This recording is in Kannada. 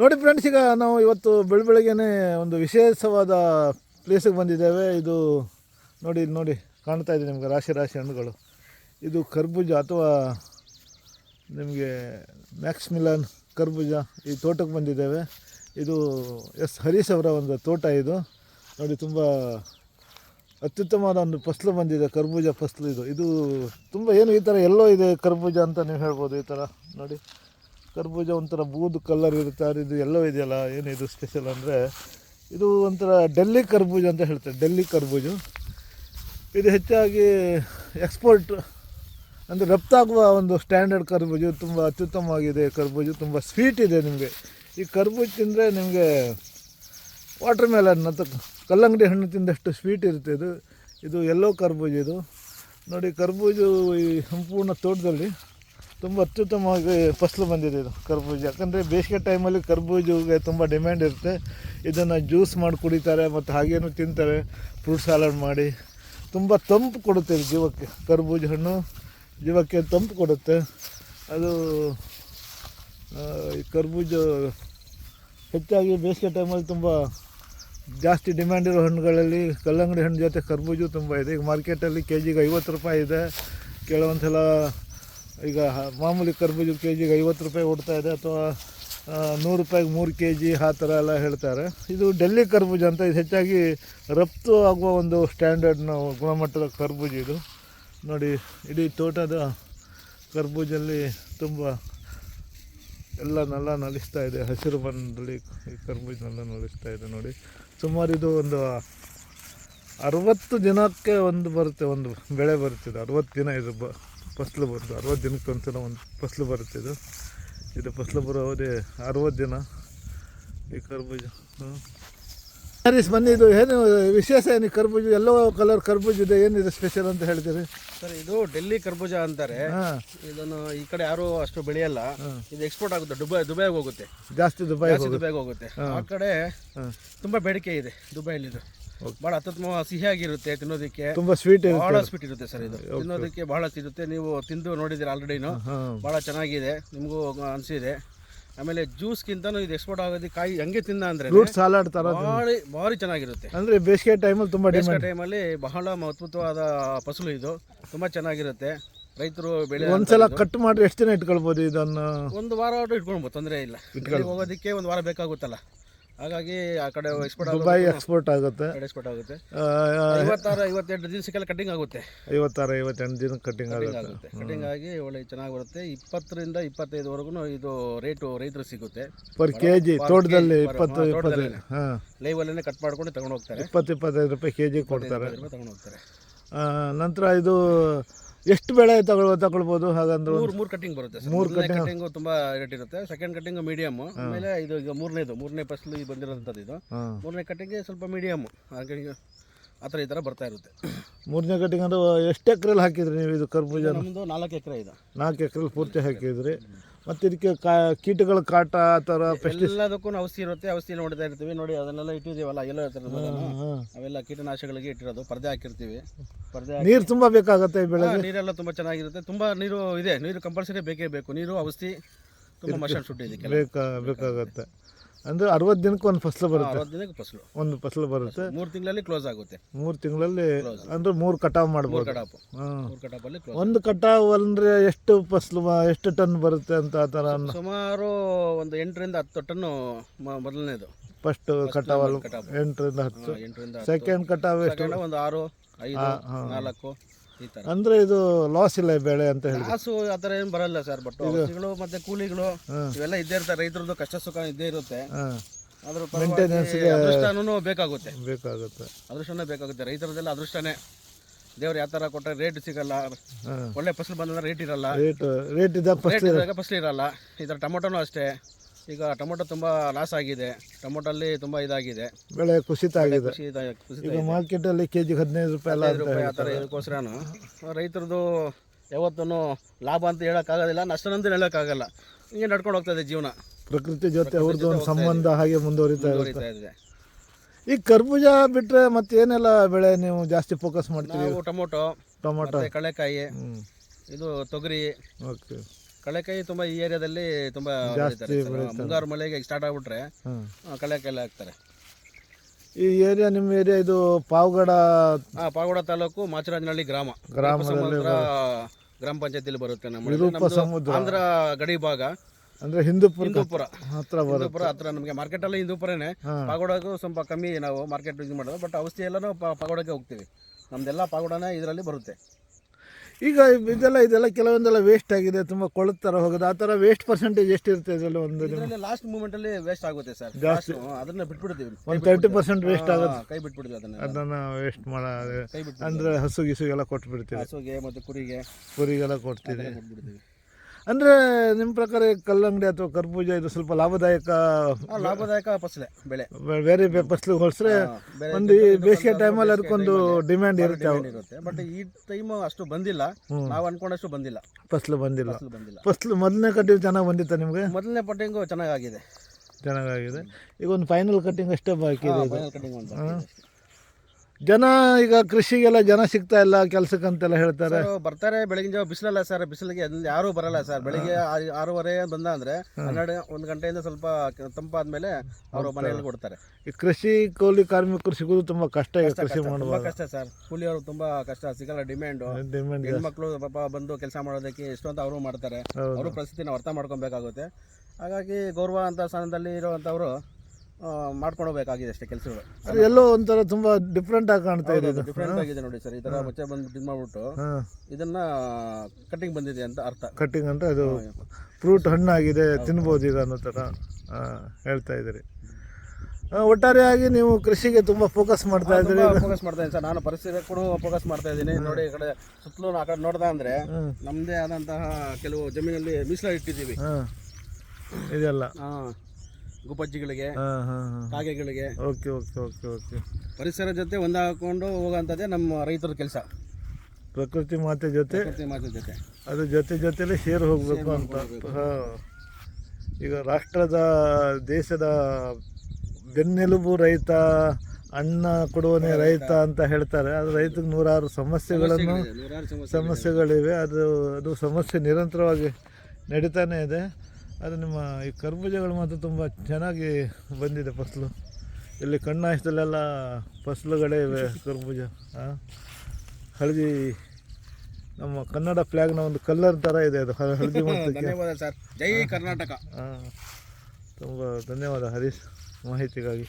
ನೋಡಿ ಫ್ರೆಂಡ್ಸ್ ಈಗ ನಾವು ಇವತ್ತು ಬೆಳ ಬೆಳಗ್ಗೆನೆ ಒಂದು ವಿಶೇಷವಾದ ಪ್ಲೇಸಿಗೆ ಬಂದಿದ್ದೇವೆ. ಇದು ನೋಡಿ ನೋಡಿ, ಕಾಣ್ತಾ ಇದೆ ನಿಮಗೆ ರಾಶಿ ರಾಶಿ ಹಣ್ಣುಗಳು. ಇದು ಕರ್ಬೂಜ ಅಥವಾ ನಿಮಗೆ ಮ್ಯಾಕ್ಸ್ ಮಿಲನ್ ಕರ್ಬೂಜ ಈ ತೋಟಕ್ಕೆ ಬಂದಿದ್ದೇವೆ. ಇದು ಎಸ್ ಹರೀಶ್ ಅವರ ಒಂದು ತೋಟ ಇದು. ನೋಡಿ, ತುಂಬ ಅತ್ಯುತ್ತಮವಾದ ಒಂದು ಫಸಲು ಬಂದಿದೆ, ಕರ್ಬೂಜ ಫಸಲು ಇದು. ಇದು ತುಂಬ ಏನು ಈ ಥರ ಎಲ್ಲೋ ಇದೆ ಕರ್ಬೂಜ ಅಂತ ನೀವು ಹೇಳ್ಬೋದು ಈ ಥರ ನೋಡಿ. ಕರ್ಬೂಜ ಒಂಥರ ಬೂದು ಕಲ್ಲರ್ ಇರುತ್ತೆ ಇದು ಎಲ್ಲೋ ಇದೆಯಲ್ಲ ಏನಿದು ಸ್ಪೆಷಲ್ ಅಂದರೆ, ಇದು ಒಂಥರ ಡೆಲ್ಲಿ ಕರ್ಬೂಜ ಅಂತ ಹೇಳ್ತಾರೆ, ಡೆಲ್ಲಿ ಕರ್ಬೂಜು. ಇದು ಹೆಚ್ಚಾಗಿ ಎಕ್ಸ್ಪೋರ್ಟ್ ಅಂದರೆ ರಫ್ತಾಗುವ ಒಂದು ಸ್ಟ್ಯಾಂಡರ್ಡ್ ಕರ್ಬೂಜು ತುಂಬ ಅತ್ಯುತ್ತಮವಾಗಿದೆ ಕರ್ಬೂಜು, ತುಂಬ ಸ್ವೀಟ್ ಇದೆ ನಿಮಗೆ. ಈ ಕರ್ಬೂಜು ತಿಂದರೆ ನಿಮಗೆ ವಾಟರ್ ಮೆಲನ್ ಅಂತ ಕಲ್ಲಂಗಡಿ ಹಣ್ಣು ತಿಂದಷ್ಟು ಸ್ವೀಟ್ ಇರುತ್ತೆ ಇದು. ಇದು ಎಲ್ಲೋ ಕರ್ಬೂಜು ಇದು. ನೋಡಿ, ಕರ್ಬೂಜು ಈ ಸಂಪೂರ್ಣ ತೋಟದಲ್ಲಿ ತುಂಬ ಅತ್ಯುತ್ತಮವಾಗಿ ಫಸಲು ಬಂದಿದೆ ಇದು ಕರ್ಬೂಜ. ಯಾಕಂದರೆ ಬೇಸಿಗೆ ಟೈಮಲ್ಲಿ ಕರ್ಬೂಜಗೆ ತುಂಬ ಡಿಮ್ಯಾಂಡ್ ಇರುತ್ತೆ. ಇದನ್ನು ಜ್ಯೂಸ್ ಮಾಡಿ ಕುಡಿತಾರೆ, ಮತ್ತು ಹಾಗೇನು ತಿಂತಾರೆ ಫ್ರೂಟ್ ಸಲಾಡ್ ಮಾಡಿ. ತುಂಬ ತಂಪು ಕೊಡುತ್ತೆ ಇದು ಜೀವಕ್ಕೆ. ಕರ್ಬೂಜ ಹಣ್ಣು ಜೀವಕ್ಕೆ ತಂಪು ಕೊಡುತ್ತೆ. ಅದು ಈ ಕರ್ಬೂಜ ಹೆಚ್ಚಾಗಿ ಬೇಸಿಗೆ ಟೈಮಲ್ಲಿ ತುಂಬ ಜಾಸ್ತಿ ಡಿಮ್ಯಾಂಡ್ ಇರೋ ಹಣ್ಣುಗಳಲ್ಲಿ ಕಲ್ಲಂಗಡಿ ಹಣ್ಣು ಜೊತೆ ಕರ್ಬೂಜು ತುಂಬ ಇದೆ. ಈಗ ಮಾರ್ಕೆಟಲ್ಲಿ ಕೆ ಜಿಗೆ ಐವತ್ತು ರೂಪಾಯಿ ಇದೆ. ಕೆಲವೊಂದು ಸಲ ಈಗ ಮಾಮೂಲಿ ಕರ್ಬೂಜ ಕೆ ಜಿಗೆ ಐವತ್ತು ರೂಪಾಯಿ ಓಡ್ತಾ ಇದೆ ಅಥವಾ ನೂರು ರೂಪಾಯಿಗೆ ಮೂರು ಕೆ ಜಿ ಆ ಥರ ಎಲ್ಲ ಹೇಳ್ತಾರೆ. ಇದು ಡೆಲ್ಲಿ ಕರ್ಬೂಜ ಅಂತ ಇದು ಹೆಚ್ಚಾಗಿ ರಫ್ತು ಆಗುವ ಒಂದು ಸ್ಟ್ಯಾಂಡರ್ಡ್ನ ಗುಣಮಟ್ಟದ ಕರ್ಬೂಜ ಇದು. ನೋಡಿ, ಇಡೀ ತೋಟದ ಕರ್ಬೂಜಲ್ಲಿ ತುಂಬ ಎಲ್ಲ ನಲ್ಲ ನಲಿಸ್ತಾ ಇದೆ. ಹಸಿರು ಬಣ್ಣದಲ್ಲಿ ಈ ಕರ್ಬೂಜನೆಲ್ಲ ನಲಿಸ್ತಾ ಇದೆ ನೋಡಿ. ಸುಮಾರು ಇದು ಒಂದು ಅರವತ್ತು ದಿನಕ್ಕೆ ಒಂದು ಬರುತ್ತೆ, ಒಂದು ಬೆಳೆ ಬರುತ್ತೆ ಇದು ಅರವತ್ತು ದಿನ ಇದು ಬ ಫಸಲು ಬರುತ್ತೆ ಅರವತ್ತು ದಿನಕ್ಕೆ ಒಂದ್ಸಲ ಒಂದು ಫಸ್ಲು ಬರುತ್ತೆ ಇದು. ಇದು ಫಸ್ಲು ಬರೋದೇ ಅವಧಿ ಅರವತ್ತು ದಿನ. ಈ ಕರ್ಬೂಜ. ಹರೀಶ್ ಬನ್ನಿ ಇದು ಏನು ವಿಶೇಷ ಏನು ಈ ಕರ್ಬೂಜ? ಎಲ್ಲೋ ಕಲರ್ ಕರ್ಬೂಜ ಇದೆ ಏನಿದೆ ಸ್ಪೆಷಲ್ ಅಂತ ಹೇಳ್ತೀರಿ ಸರ್ ಇದು ಡೆಲ್ಲಿ ಕರ್ಬೂಜ ಅಂತಾರೆ. ಇದನ್ನು ಈ ಕಡೆ ಯಾರು ಅಷ್ಟು ಬೆಳೆಯಲ್ಲ. ಇದು ಎಕ್ಸ್ಪೋರ್ಟ್ ಆಗುತ್ತೆ ದುಬೈ ದುಬೈಗೆ ಹೋಗುತ್ತೆ. ಜಾಸ್ತಿ ದುಬೈ ದುಬೈಗೆ ಹೋಗುತ್ತೆ. ಆ ಕಡೆ ತುಂಬ ತುಂಬಾ ಬೇಡಿಕೆ ಇದೆ ದುಬೈಲಿ ಇದು ಬಹಳ ಅತ್ಯುತ್ತಮ ಸಿಹಿಯಾಗಿರುತ್ತೆ ತಿನ್ನೋದಕ್ಕೆ. ತುಂಬಾ ಸ್ವೀಟ್ ಬಹಳ ಸ್ವೀಟ್ ಇರುತ್ತೆ ಸರ್ ಇದು. ತಿನ್ನೋದಕ್ಕೆ ಬಹಳ ಸಿಗುತ್ತೆ ನೀವು ತಿಂದು ನೋಡಿದಿರ ಆಲ್ರೆಡಿನು ಬಹಳ ಚೆನ್ನಾಗಿದೆ. ನಿಮಗೂ ಅನಿಸಿದೆ. ಆಮೇಲೆ ಜ್ಯೂಸ್ಗಿಂತನೂ ಇದು ಎಕ್ಸ್ಪೋರ್ಟ್ ಆಗೋದು ಕಾಯಿ ಹಂಗೆ ತಿನ್ನ ಅಂದ್ರೆ ಫ್ರೂಟ್ ಸಲಾಡ್ ತರ ಭಾರಿ ಭಾರಿ ಚೆನ್ನಾಗಿರುತ್ತೆ. ಅಂದ್ರೆ ಬೇಸಿಗೆ ಟೈಮಲ್ಲಿ ತುಂಬಾ ಬೇಸಿಗೆ ಟೈಮಲ್ಲಿ ಬಹಳ ಅದ್ಭುತವಾದ ಫಸಲು ಇದು. ತುಂಬಾ ಚೆನ್ನಾಗಿರುತ್ತೆ. ರೈತರು ಬೆಳೆ ಒಂದ್ಸಲ ಕಟ್ ಮಾಡಿ ಎಷ್ಟು ದಿನ ಇಟ್ಕೊಳ್ಬೋದು ಇದನ್ನ? ಒಂದು ವಾರ ಇಟ್ಕೊಳ್ಬೋದು ತೊಂದರೆ ಇಲ್ಲ. ಇಟ್ಕೊಂಡು ಹೋಗೋದಕ್ಕೆ ಒಂದು ವಾರ ಬೇಕಾಗುತ್ತಲ್ಲ. ಹಾಗಾಗಿ ಆ ಕಡೆ ಎಕ್ಸ್ಪೋರ್ಟ್ ದುಬೈ ಎಕ್ಸ್ಪೋರ್ಟ್ ಆಗುತ್ತೆ. ಎಕ್ಸ್ಪೋರ್ಟ್ ಆಗುತ್ತೆ. ಐವತ್ತಾರು ಐವತ್ತೆಂಟು ದಿವಸಕ್ಕೆಲ್ಲ ಕಟಿಂಗ್ ಆಗುತ್ತೆ. ಐವತ್ತಾರು ಐವತ್ತೆಂಟು ದಿನ ಕಟ್ಟಿಂಗ್ ಕಟಿಂಗ್ ಆಗುತ್ತೆ. ಕಟಿಂಗ್ ಆಗಿ ಒಳ್ಳೆ ಚೆನ್ನಾಗಿ ಬರುತ್ತೆ. ಇಪ್ಪತ್ತರಿಂದ ಇಪ್ಪತ್ತೈದುವರೆಗೂ ಇದು ರೇಟು ರೈತರು ಸಿಗುತ್ತೆ. ಪರ್ ಕೆ ಜಿ ತೋಟದಲ್ಲಿ ಇಪ್ಪತ್ತು ಹಾ, ಇಪ್ಪತ್ತೈದು. ಹಾಂ. ಲೈವಲ್ಲೇ ಕಟ್ ಮಾಡ್ಕೊಂಡು ತಗೊಂಡು ಹೋಗ್ತಾರೆ. ಇಪ್ಪತ್ತು ಇಪ್ಪತ್ತೈದು ರೂಪಾಯಿ ಕೆ ಜಿ ಕೊಡ್ತಾರೆ. ತಗೊಂಡು ಹೋಗ್ತಾರೆ. ನಂತರ ಇದು ಎಷ್ಟು ಬೆಳೆ ತಗೊಳ್ ತಗೊಳ್ಬೋದು? ಹಾಗಂದ್ರೆ ಮೂರು ಮೂರು ಕಟಿಂಗ್ ಬರುತ್ತೆ ಮೂರು ಮೂರನೇ ಕಟಿಂಗ್ ತುಂಬಾ ರೇಟ್ ಇರುತ್ತೆ. ಸೆಕೆಂಡ್ ಕಟಿಂಗ್ ಮೀಡಿಯಮ್ ಆಮೇಲೆ ಇದು ಈಗ ಮೂರನೇದು. ಮೂರನೇ ಫಸಲು ಈಗ ಬಂದಿರೋಂಥದ್ದು ಇದು. ಮೂರನೇ ಕಟಿಂಗ್ ಸ್ವಲ್ಪ ಮೀಡಿಯಮ್ ಹಾಗಾಗಿ ಆ ಥರ ಈ ಥರ ಬರ್ತಾ ಇರುತ್ತೆ. ಮೂರನೇ ಕಟ್ಟಿಂಗ್ ಅಂದ್ರೆ ಎಷ್ಟು ಎಕರೆಲಿ ಹಾಕಿದ್ರಿ ನೀವು ಇದು ಕರ್ಬೂಜ ನಮ್ಮದು ನಾಲ್ಕು ಎಕರೆ ಇದೆ. ನಾಲ್ಕು ಎಕರೆಲ್ಲಿ ಪೂರ್ತಿ ಹಾಕಿದ್ರಿ. ಮತ್ತು ಇದಕ್ಕೆ ಕಾ ಕೀಟಗಳ ಕಾಟ ಆ ಥರ ಪೆಸ್ಟ್ ಎಲ್ಲದಕ್ಕೂ ಔಷಧಿ ಇರುತ್ತೆ ಔಷಧಿ ನೋಡ್ತಾ ಇರ್ತೀವಿ. ನೋಡಿ ಅದನ್ನೆಲ್ಲ ಇಟ್ಟಿದೀವಲ್ಲ ಎಲ್ಲ ಅವೆಲ್ಲ ಕೀಟನಾಶಕಗಳಿಗೆ ಇಟ್ಟಿರೋದು ಪರದೆ ಹಾಕಿರ್ತೀವಿ. ಪರದೆ ಹಾಕಿ ನೀರು ತುಂಬ ಬೇಕಾಗುತ್ತೆ ಈ ಹಾ, ನೀರೆಲ್ಲ ತುಂಬ ಚೆನ್ನಾಗಿರುತ್ತೆ. ತುಂಬ ನೀರು ಇದೆ ನೀರು ಕಂಪಲ್ಸರಿ ಬೇಕೇ ಬೇಕು. ನೀರು ಔಷಧಿ ತುಂಬ ಮಷನ್ ಶುಡ್ ಇದಕ್ಕೆ ಬೇಕಾ ಬೇಕಾಗತ್ತೆ. ಅಂದರೆ ಅರವತ್ತು ದಿನಕ್ಕೆ ಒಂದು ಫಸಲು ಬರುತ್ತೆ. ಅರವತ್ತು ದಿನಕ್ಕೆ ಫಸಲು. ಒಂದು ಫಸಲು ಬರುತ್ತೆ. ಮೂರು ತಿಂಗಳಲ್ಲಿ ಕ್ಲೋಸ್ ಆಗುತ್ತೆ. ಮೂರು ತಿಂಗಳಲ್ಲಿ ಅಂದ್ರೆ ಮೂರು ಕಟಾವು ಮಾಡ್ಬೋದು. ಕಟಾಪು ಮೂರು ಕಟಾಪಲ್ಲಿ ಕ್ಲೋಸ್ ಒಂದು ಕಟಾವು ಅಂದ್ರೆ ಎಷ್ಟು ಫಸಲು ಎಷ್ಟು ಟನ್ ಬರುತ್ತೆ ಅಂತ ಆ ಥರ ಸುಮಾರು ಒಂದು ಎಂಟರಿಂದ ಹತ್ತು ಟನ್ನು ಮೊದಲನೇದು. ಫಸ್ಟ್ ಕಟಾವಲ್ಲಿ ಕಟಾವು. ಎಂಟರಿಂದ ಹತ್ತು. ಸೆಕೆಂಡ್ ಕಟಾವು ಎಷ್ಟು? ಒಂದು ಆರು ಐದು ನಾಲ್ಕು. ಅಂದರೆ ಇದು ಲಾಸ್ ಇಲ್ಲ ಬೆಳೆ ಅಂತ ಹೇಳಿ ಕಾಸು ಆ ಥರ ಏನು ಬರಲ್ಲ ಸರ್ ಬಟ್ ಔಷಧಿಗಳು ಮತ್ತೆ ಕೂಲಿಗಳು ಇವೆಲ್ಲ ಇದ್ದೇ ಇರ್ತಾರೆ ರೈತರದ್ದು ಕಷ್ಟ ಸುಖ ಇದ್ದೇ ಇರುತ್ತೆ. ಅದ್ರ ಅದೃಷ್ಟನೂ ಬೇಕಾಗುತ್ತೆ. ಬೇಕಾಗುತ್ತೆ. ಅದೃಷ್ಟನೇ ಬೇಕಾಗುತ್ತೆ. ರೈತರದೆಲ್ಲ ಅದೃಷ್ಟನೇ. ದೇವ್ರು ಯಾವ ಥರ ಕೊಟ್ಟರೆ ರೇಟ್ ಸಿಗಲ್ಲ. ಒಳ್ಳೆ ಫಸಲು ಬಂದ್ರೆ ರೇಟ್ ಇರಲ್ಲ. ರೇಟ್ ರೇಟ್ ಇದ್ದಾಗ ಫಸ್ಟ್ ಇದ್ದಾಗ ಫಸಲು ಇರಲ್ಲ. ಈ ತರ ಟೊಮೊಟೊನೂ ಅಷ್ಟೇ. ಈಗ ಟೊಮೊಟೊ ತುಂಬ ಲಾಸ್ ಆಗಿದೆ. ಟೊಮೊಟೊಲ್ಲಿ ತುಂಬ ಇದಾಗಿದೆ. ಬೆಳೆ ಕುಸಿತ ಆಗಿದೆ. ಖುಷಿ ಇದೆ ಕುಸಿತ ಈಗ ಮಾರ್ಕೆಟಲ್ಲಿ ಕೆ ಜಿಗೆ ಹದಿನೈದು ರೂಪಾಯಿ ಎಲ್ಲ ಹದಿನೈದು ರೂಪಾಯಿ ಆ ಥರ ಇದಕ್ಕೋಸ್ಕರನು ರೈತರದು ಯಾವತ್ತೂ ಲಾಭ ಅಂತ ಹೇಳೋಕ್ಕಾಗೋದಿಲ್ಲ ನಷ್ಟ ಅಂತ ಹೇಳೋಕ್ಕಾಗಲ್ಲ. ಹಿಂಗೆ ನಡ್ಕೊಂಡು ಹೋಗ್ತದೆ ಜೀವನ. ಪ್ರಕೃತಿ ಜೊತೆ ಅವ್ರದ್ದು ಒಂದು ಸಂಬಂಧ ಹಾಗೆ ಮುಂದುವರಿತಾ ಇರುತ್ತೆ. ಮುಂದುವರಿತಾ ಇದೆ. ಈ ಕರ್ಬೂಜ ಬಿಟ್ಟರೆ ಮತ್ತೆ ಏನೆಲ್ಲ ಬೆಳೆ ನೀವು ಜಾಸ್ತಿ ಫೋಕಸ್ ಮಾಡ್ತೀವಿ ನಾವು ಟೊಮೊಟೊ ಟೊಮೊಟೊ. ಮತ್ತೆ ಕಳೆಕಾಯಿ ಇದು ತೊಗರಿ ಓಕೆ. ಕಳೆಕಾಯಿ ತುಂಬಾ ಈ ಏರಿಯಾದಲ್ಲಿ ತುಂಬಾ ಬೆಳೀತಾರೆ. ಮುಂಗಾರು ಮಳೆಗೆ ಸ್ಟಾರ್ಟ್ ಆಗ್ಬಿಟ್ರೆ ಆ, ಕಳೆಕಾಯಿ ಹಾಕ್ತಾರೆ. ಈ ಏರಿಯಾ ನಿಮ್ಮ ಏರಿಯಾ ಇದು ಪಾವಗಡ ಪಾವಗಡ ತಾಲೂಕು ಮಾಚರಾಜನಹಳ್ಳಿ ಗ್ರಾಮ. ಗ್ರಾಮದಲ್ಲಿ ಸಮುದ್ರ ಗ್ರಾಮ ಪಂಚಾಯತಿಲಿ ಬರುತ್ತೆ ನಮ್ಮ ನಮ್ದು ಸಮುದ್ರ. ಆಂಧ್ರ ಗಡಿ ಭಾಗ. ಅಂದ್ರೆ ಹಿಂದೂಪುರ ಹಿಂದೂಪುರ. ಹತ್ರ ಬರುತ್ತೆ. ಹಿಂದೂಪುರ ಹತ್ರ ನಮಗೆ ಮಾರ್ಕೆಟಲ್ಲಿ ಹಿಂದೂಪುರನೇ. ಹಾಂ. ಪಾಗೋಡಗೂ ಸ್ವಲ್ಪ ಕಮ್ಮಿ ನಾವು ಮಾರ್ಕೆಟ್ ಯೂಸ್ ಮಾಡೋದು. ಬಟ್ ಔಷಧಿ ಎಲ್ಲಾನು ಪಾಗೋಡಕ್ಕೆ ಹೋಗ್ತೀವಿ. ನಮ್ದೆಲ್ಲ ಪಾಗೋಡನೇ ಇದರಲ್ಲಿ ಬರುತ್ತೆ. ಈಗ ಇದೆಲ್ಲ ಇದೆಲ್ಲ ಕೆಲವೊಂದೆಲ್ಲ ವೇಸ್ಟ್ ಆಗಿದೆ ತುಂಬ ಕೊಳತ್ ಥರ ಹೋಗೋದು. ಆ ಥರ ವೇಸ್ಟ್ ಪರ್ಸೆಂಟೇಜ್ ಎಷ್ಟಿರುತ್ತೆ ಇದರಲ್ಲಿ ಒಂದು ಇದರಲ್ಲಿ ಲಾಸ್ಟ್ ಮೂಮೆಂಟ್ ಅಲ್ಲಿ ವೇಸ್ಟ್ ಆಗುತ್ತೆ ಸರ್ ಜಾಸ್ತಿ. ಅದನ್ನ ಬಿಟ್ಬಿಡ್ತೀವಿ. ಒಂದು ತರ್ಟಿ ಪರ್ಸೆಂಟ್ ವೇಸ್ಟ್ ಆಗುತ್ತೆ ಕೈ ಬಿಟ್ಬಿಡ್ತೀವಿ ಅದನ್ನ ಅದನ್ನು ವೇಸ್ಟ್ ಮಾಡ ಅಂದರೆ ಹಸು ಗಿಸುಗೆಲ್ಲ ಕೊಟ್ಬಿಡ್ತೀವಿ. ಹಸುಗೆ ಮತ್ತು ಕುರಿಗೆ. ಕುರಿಗೆಲ್ಲ ಕೊಡ್ತೀವಿ. ಅಂದರೆ ನಿಮ್ಮ ಪ್ರಕಾರ ಈ ಕಲ್ಲಂಗಡಿ ಅಥವಾ ಕರ್ಬೂಜ ಇದು ಸ್ವಲ್ಪ ಲಾಭದಾಯಕ ಲಾಭದಾಯಕ ಫಸಲೆ ಬೆಳೆ. ಬೇರೆ ಫಸಲು ಹೋಲಿಸ್ರೆ ಒಂದು ಈ ಬೇಸಿಗೆ ಟೈಮಲ್ಲಿ ಅದಕ್ಕೊಂದು ಡಿಮ್ಯಾಂಡ್ ಇರುತ್ತೆ ಇರುತ್ತೆ. ಬಟ್ ಈ ಟೈಮ್ ಅಷ್ಟು ಬಂದಿಲ್ಲ. ನಾವು ಅನ್ಕೊಂಡಷ್ಟು ಬಂದಿಲ್ಲ. ಫಸಲು ಬಂದಿಲ್ಲ. ಫಸಲು ಬಂದಿಲ್ಲ. ಫಸಲು ಮೊದಲನೇ ಕಟ್ಟಿಂಗ್ ಚೆನ್ನಾಗಿ ಬಂದಿತ್ತ ನಿಮಗೆ? ಮೊದಲನೇ ಪಟ್ಟಿಂಗು ಚೆನ್ನಾಗಾಗಿದೆ. ಚೆನ್ನಾಗಾಗಿದೆ. ಈಗ ಒಂದು ಫೈನಲ್ ಕಟ್ಟಿಂಗ್ ಅಷ್ಟೇ ಬಾಕಿ ಇದೆ ಕಟಿಂಗ್ ಅಂತ ಜನ ಈಗ ಕೃಷಿಗೆಲ್ಲ ಜನ ಸಿಗ್ತಾ ಇಲ್ಲ ಕೆಲ್ಸಕ್ಕಂತೆಲ್ಲ ಹೇಳ್ತಾರೆ. ಬರ್ತಾರೆ ಬೆಳಗಿನ ಜಾವ ಬಿಸಿಲಲ್ಲ ಸರ್ ಬಿಸಿಲಿಗೆ ಅಲ್ಲಿ ಯಾರು ಬರಲ್ಲ ಸರ್. ಬೆಳಿಗ್ಗೆ ಆರೂವರೆ ಬಂದ ಅಂದ್ರೆ ಹನ್ನೆರಡು ಒಂದು ಗಂಟೆಯಿಂದ ಸ್ವಲ್ಪ ಕ- ತಂಪಾದ್ಮೇಲೆ ಅವರು ಮನೆಯಲ್ಲಿ ಕೊಡ್ತಾರೆ. ಈ ಕೃಷಿ ಕೂಲಿ ಕಾರ್ಮಿಕರು ಸಿಗೋದು ತುಂಬಾ ಕಷ್ಟ ಈಗ ಕೃಷಿ ತುಂಬಾ ಮಾಡುವಾಗ. ಕಷ್ಟ ಸರ್. ಕೂಲಿಯವರು ತುಂಬಾ ಕಷ್ಟ ಸಿಗಲ್ಲ ಡಿಮ್ಯಾಂಡ್ ಡಿಮ್ಯಾಂಡ್ ಹೆಣ್ಮಕ್ಳು ಪಾಪ ಬಂದು ಕೆಲಸ ಮಾಡೋದಕ್ಕೆ ಎಷ್ಟು ಅಂತ ಅವರು ಮಾಡ್ತಾರೆ. ಹೌದು. ಅವರು ಪರಿಸ್ಥಿತಿನ ಅರ್ಥ ಮಾಡ್ಕೊಬೇಕಾಗುತ್ತೆ. ಹಾಗಾಗಿ ಗೌರವ ಅಂತ ಸ್ಥಾನದಲ್ಲಿ ಇರುವಂಥವ್ರು ಮಾಡ್ಕೊಂಡು ಹೋಗ್ಬೇಕಾಗಿದೆ ಅಷ್ಟೇ ಕೆಲಸಗಳು. ಅದು ಎಲ್ಲೋ ಒಂಥರ ತುಂಬಾ ಡಿಫ್ರೆಂಟ್ ಆಗಿ ಕಾಣ್ತಾ ಇದೆ ಇದು. ಡಿಫ್ರೆಂಟ್ ಆಗಿದೆ ನೋಡಿ ಸರ್ ಈ ತರ ಮಚ್ಚೆ ಬಂದು ಇದು ಮಾಡ್ಬಿಟ್ಟು ಹಾ. ಇದನ್ನ ಕಟಿಂಗ್ ಬಂದಿದೆ ಅಂತ ಅರ್ಥ. ಕಟ್ಟಿಂಗ್ ಅಂದ್ರೆ ಅದು ಫ್ರೂಟ್ ಹಣ್ಣಾಗಿದೆ ತಿನ್ಬೋದು ಇದು ಅನ್ನೋ ಥರ ಆ, ಹೇಳ್ತಾ ಇದ್ದೀರಿ. ಆ, ಒಟ್ಟಾರೆಯಾಗಿ ನೀವು ಕೃಷಿಗೆ ತುಂಬಾ ಫೋಕಸ್ ಮಾಡ್ತಾ ಇದ್ದೀರಿ ಫೋಕಸ್ ಮಾಡ್ತಾ ಇದ್ದೀನಿ ಸರ್. ನಾನು ಪರಿಸರ ಕೂಡ ಫೋಕಸ್ ಮಾಡ್ತಾ ಇದ್ದೀನಿ. ನೋಡಿ ಈ ಕಡೆ ಸುತ್ತಲೂ ಆ ಕಡೆ ನೋಡ್ದ ಅಂದ್ರೆ ಹ್ಮ್. ನಮ್ಮದೇ ಆದಂತಹ ಕೆಲವು ಜಮೀನಲ್ಲಿ ಮೀಸಲು ಇಟ್ಟಿದ್ದೀವಿ. ಹಾಂ. ಇದೆಲ್ಲ. ಆ, ಗುಬ್ಬಜ್ಜಿಗಳಿಗೆ ಹಾಂ ಹಾಂ ಹಾಂ ಕಾಗೆಗಳಿಗೆ. Okay okay okay okay. ಪರಿಸರ ಜೊತೆ ಒಂದಾಕೊಂಡು ಹೋಗೋಂಥದ್ದೇ ನಮ್ಮ ರೈತರ ಕೆಲಸ. ಪ್ರಕೃತಿ ಮಾತೆ ಜೊತೆ ಪ್ರಕೃತಿ ಮಾತು ಜೊತೆ. ಅದು ಜೊತೆ ಜೊತೆಲಿ ಸೇರಿ ಹೋಗಬೇಕು ಅಂತ. ಹಾಂ. ಈಗ ರಾಷ್ಟ್ರದ ದೇಶದ ಬೆನ್ನೆಲುಬು ರೈತ ಅನ್ನ ಕೊಡುವನೇ ರೈತ. ಅಂತ ಹೇಳ್ತಾರೆ. ಅದು ರೈತಕ್ಕೆ ನೂರಾರು ಸಮಸ್ಯೆಗಳನ್ನು ಸಮಸ್ಯೆಗಳಿವೆ. ಅದು ಅದು ಸಮಸ್ಯೆ ನಿರಂತರವಾಗಿ ನಡೀತಾನೆ ಇದೆ. ಅದು ನಿಮ್ಮ ಈ ಕರ್ಬೂಜಗಳು ಮಾತ್ರ ತುಂಬ ಚೆನ್ನಾಗಿ ಬಂದಿದೆ ಫಸಲು. ಇಲ್ಲಿ ಕಣ್ಣಾಯಿಸದಲ್ಲೆಲ್ಲ ಫಸಲುಗಳೇ ಇವೆ ಕರ್ಬೂಜ ಹಾಂ ಹಳದಿ ನಮ್ಮ ಕನ್ನಡ ಫ್ಲ್ಯಾಗ್ನ ಒಂದು ಕಲ್ಲರ್ ಥರ ಇದೆ ಅದು ಹಳದಿ ಧನ್ಯವಾದ ಸರ್. ಜೈ ಕರ್ನಾಟಕ. ಹಾಂ. ತುಂಬ ಧನ್ಯವಾದ ಹರೀಶ್ ಮಾಹಿತಿಗಾಗಿ.